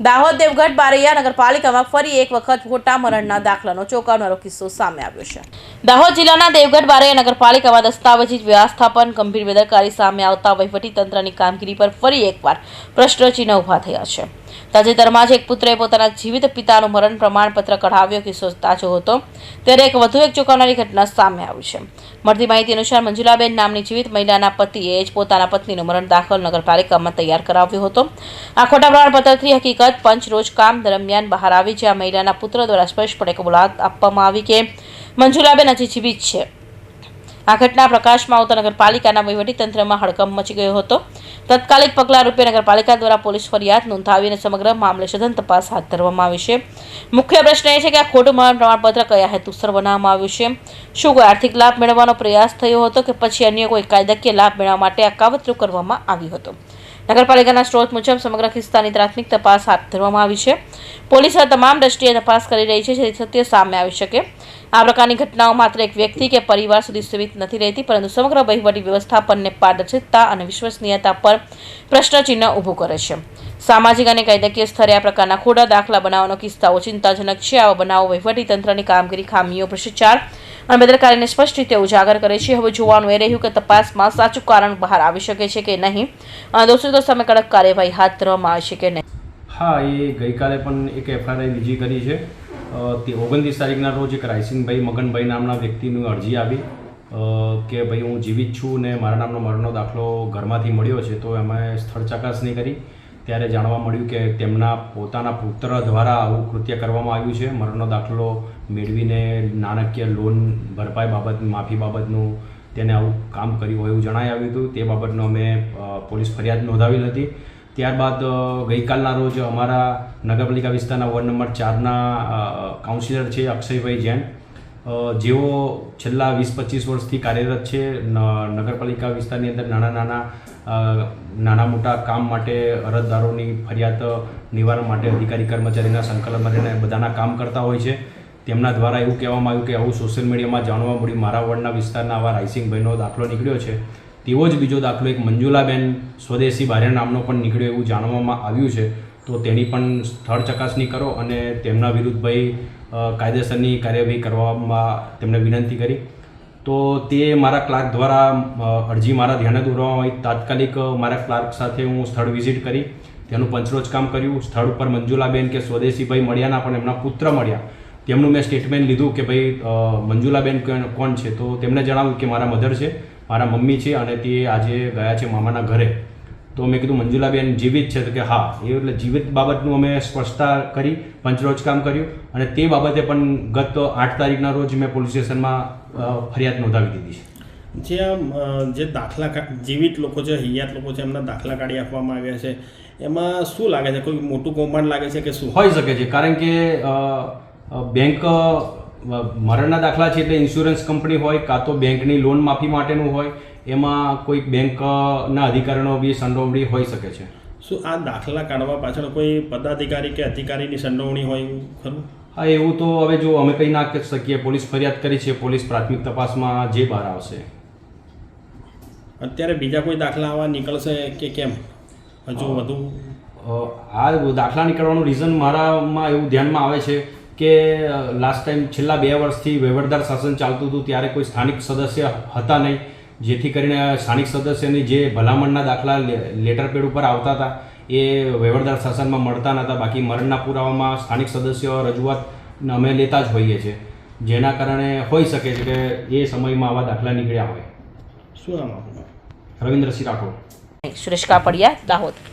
દાહોદ, દેવગઢ, બારૈયા નગરપાલિકામાં ફરી એક વખત ખોટા મરણના દાખલાનો ચોંકાવનારો કિસ્સો સામે આવ્યો છે. દાહોદ જિલ્લાના દેવગઢ, બારૈયા નગરપાલિકામાં દસ્તાવેજી વ્યવસ્થાપન, ગંભીર બેદરકારી સામે આવતા વહીવટી તંત્રની કામગીરી પર ફરી એકવાર પ્રશ્નચિહ્ન ઊભા થયા છે. તાજેતરમાં જ એક પુત્રએ પોતાના જીવિત પિતાનું મરણ પ્રમાણપત્ર કઢાવ્યો કિસ્સો તાજો હતો. ત્યારે એક વધુ એક ચોંકાવનારી ઘટના સામે આવી છે. મળતી માહિતી અનુસાર મંજુલાબેન નામની જીવિત મહિલાના પતિએ જ પોતાના પત્નીનું મરણ દાખલ નગરપાલિકામાં તૈયાર કરાવ્યો હતો. આ ખોટા પ્રમાણપત્રથી હકીકત પંચ રોજ કામ દરમિયાન બહાર આવી જ્યાં મહિલાના પુત્ર દ્વારા સ્પષ્ટપણે કબૂલાત આપવામાં આવી કે મંજુલાબેન હજી જીવિત છે. આ ઘટના પ્રકાશમાં આવતા નગરપાલિકાના વહીવટીતંત્રમાં હડકંપ મચી ગયો હતો. તત્કાલિક પગલાં રૂપે નગરપાલિકા દ્વારા પોલીસ ફરિયાદ નોંધાવીને સમગ્ર મામલે સઘન તપાસ હાથ ધરવામાં આવી છે. મુખ્ય પ્રશ્ન એ છે કે આ ખોટું પ્રમાણપત્ર કયા હેતુસર બનાવવામાં આવ્યું છે? શું કોઈ આર્થિક લાભ મેળવવાનો પ્રયાસ થયો હતો કે પછી અન્ય કોઈ કાયદાકીય લાભ મેળવવા માટે આ કાવતરું કરવામાં આવ્યું હતું? નગરપાલિકાના સ્ત્રોત મુજબ સમગ્ર કિસ્સાની પ્રાથમિક તપાસ હાથ ધરવામાં આવી છે. પોલીસ આ તમામ દ્રષ્ટિએ તપાસ કરી રહી છે, જેથી સત્ય સામે આવી શકે. આ પ્રકારની ઘટનાઓ માત્ર એક વ્યક્તિ કે પરિવાર સુધી સીમિત નથી રહેતી, પરંતુ સમગ્ર વહીવટી વ્યવસ્થાપનને પારદર્શિતા અને વિશ્વસનીયતા પર પ્રશ્નચિહ્ન ઊભું કરે છે. સામાજિક અને કાયદાકીય સ્તરે આ પ્રકારના ખોટા દાખલા બનાવવાનો કિસ્સાઓ ચિંતાજનક છે. આવા બનાવો વહીવટી તંત્રની કામગીરી ખામીઓ, ભ્રષ્ટાચાર અને બેદરકારીને સ્પષ્ટ રીતે ઉજાગર કરે છે. હવે જોવાનું એ રહ્યું કે તપાસમાં સાચું કારણ બહાર આવી શકે છે કે નહીં. અને દોષિતો સામે કડક કાર્યવાહી હાથ ધરવામાં આવશે કે નહીં? હા, એ ગઈકાલે પણ એક એફઆઈઆર બીજી કરી છે. તે ઓગણત્રીસ તારીખના રોજ એક રાયસિંગભાઈ મગનભાઈ નામના વ્યક્તિની અરજી આવી. કે ભાઈ, હું જીવિત છું ને મારા નામનો મરણનો દાખલો ઘરમાંથી મળ્યો છે, તો એમાં સ્થળ ચકાસણી કરી. ત્યારે જાણવા મળ્યું કે તેમના પોતાના પુત્ર દ્વારા આવું કૃત્ય કરવામાં આવ્યું છે. મરણનો દાખલો મેળવીને નાણાકીય લોન ભરપાઈ બાબત, માફી બાબતનું તેને આવું કામ કર્યું હોય એવું જણાઈ આવ્યું હતું. તે બાબતનો અમે પોલીસ ફરિયાદ નોંધાવી હતી. ત્યારબાદ ગઈકાલના રોજ અમારા નગરપાલિકા વિસ્તારના વોર્ડ નંબર ચારના કાઉન્સિલર છે અક્ષયભાઈ જૈન. જેઓ છેલ્લા વીસ પચીસ વર્ષથી કાર્યરત છે નગરપાલિકા વિસ્તારની અંદર નાના નાના નાના મોટા કામ માટે અરજદારોની ફરિયાદ નિવારણ માટે અધિકારી કર્મચારીના સંકલનમાં રહીને બધાના કામ કરતા હોય છે. તેમના દ્વારા એવું કહેવામાં આવ્યું કે આવું સોશિયલ મીડિયામાં જાણવા મળ્યું, મારા વોર્ડના વિસ્તારના આવા રાયસિંગભાઈનો દાખલો નીકળ્યો છે. તેવો જ બીજો દાખલો એક મંજુલાબેન સ્વદેશી બારે નામનો પણ નીકળ્યો એવું જાણવામાં આવ્યું છે. તો તેની પણ સ્થળ ચકાસણી કરો અને તેમના વિરુદ્ધ ભાઈ કાયદેસરની કાર્યવાહી કરવામાં તેમને વિનંતી કરી. તો તે મારા ક્લાર્ક દ્વારા અરજી મારા ધ્યાને દોરવામાં આવી. તાત્કાલિક મારા ક્લાર્ક સાથે હું સ્થળ વિઝિટ કરી. તેનું પંચરોજ કામ કર્યું. સ્થળ ઉપર મંજુલાબેન કે સ્વદેશીભાઈ મળ્યા ના, પણ એમના પુત્ર મળ્યા. તેમનું મેં સ્ટેટમેન્ટ લીધું કે ભાઈ મંજુલાબેન કોણ- છે? તો તેમણે જણાવ્યું કે મારા મધર છે, મારા મમ્મી છે અને તે આજે ગયા છે મામાના ઘરે. તો મેં કીધું મંજુલાબેન જીવિત છે. તો કે હા. એ એટલે જીવિત બાબતનું અમે સ્પષ્ટતા કરી પંચરોજ કામ કર્યું અને તે બાબતે પણ ગત આઠ તારીખના રોજ મેં પોલીસ સ્ટેશનમાં ફરિયાદ નોંધાવી દીધી છે. જે આમ જે દાખલા જીવિત લોકો છે હૈયાત લોકો છે એમના દાખલા કાઢી આપવામાં આવ્યા છે એમાં શું લાગે છે? કોઈ મોટું કૌભાંડ લાગે છે કે શું? હોઈ શકે છે કારણ કે બેંક મરણના દાખલા છે એટલે ઇન્સ્યોરન્સ કંપની હોય કાં તો બેંકની લોન માફી માટેનું હોય એમાં કોઈ બેંકના અધિકારીનો બી સંડોવણી હોઈ શકે છે. શું આ દાખલા કાઢવા પાછળ કોઈ પદાધિકારી કે અધિકારીની સંડોવણી હોય ખરું? હા એવું તો હવે જો અમે કંઈ ના કરી શકીએ પોલીસ ફરિયાદ કરી છે પોલીસ પ્રાથમિક તપાસમાં જે બહાર આવશે. અત્યારે બીજા કોઈ દાખલા આવા નીકળશે કે કેમ? હજુ વધુ? આ દાખલા નીકળવાનું રીઝન મારામાં એવું ધ્યાનમાં આવે છે કે લાસ્ટ ટાઈમ છેલ્લા બે વર્ષથી વહીવટદાર શાસન ચાલતું હતું ત્યારે કોઈ સ્થાનિક સદસ્ય હતા નહીં. જેથી કરીને સ્થાનિક સદસ્યની જે ભલામણના દાખલા લેટર પેડ ઉપર આવતા હતા એ વહીવટદાર શાસનમાં મળતા નહોતા. બાકી મરણના પુરાવામાં સ્થાનિક સદસ્યો રજૂઆત અમે લેતા જ હોઈએ છીએ. જેના કારણે હોઈ શકે છે કે એ સમયમાં આવા દાખલા નીકળ્યા હોય. શું રવિન્દ્રસિંહ રાઠોડ. સુરેશ કાપડિયા દાહોદ.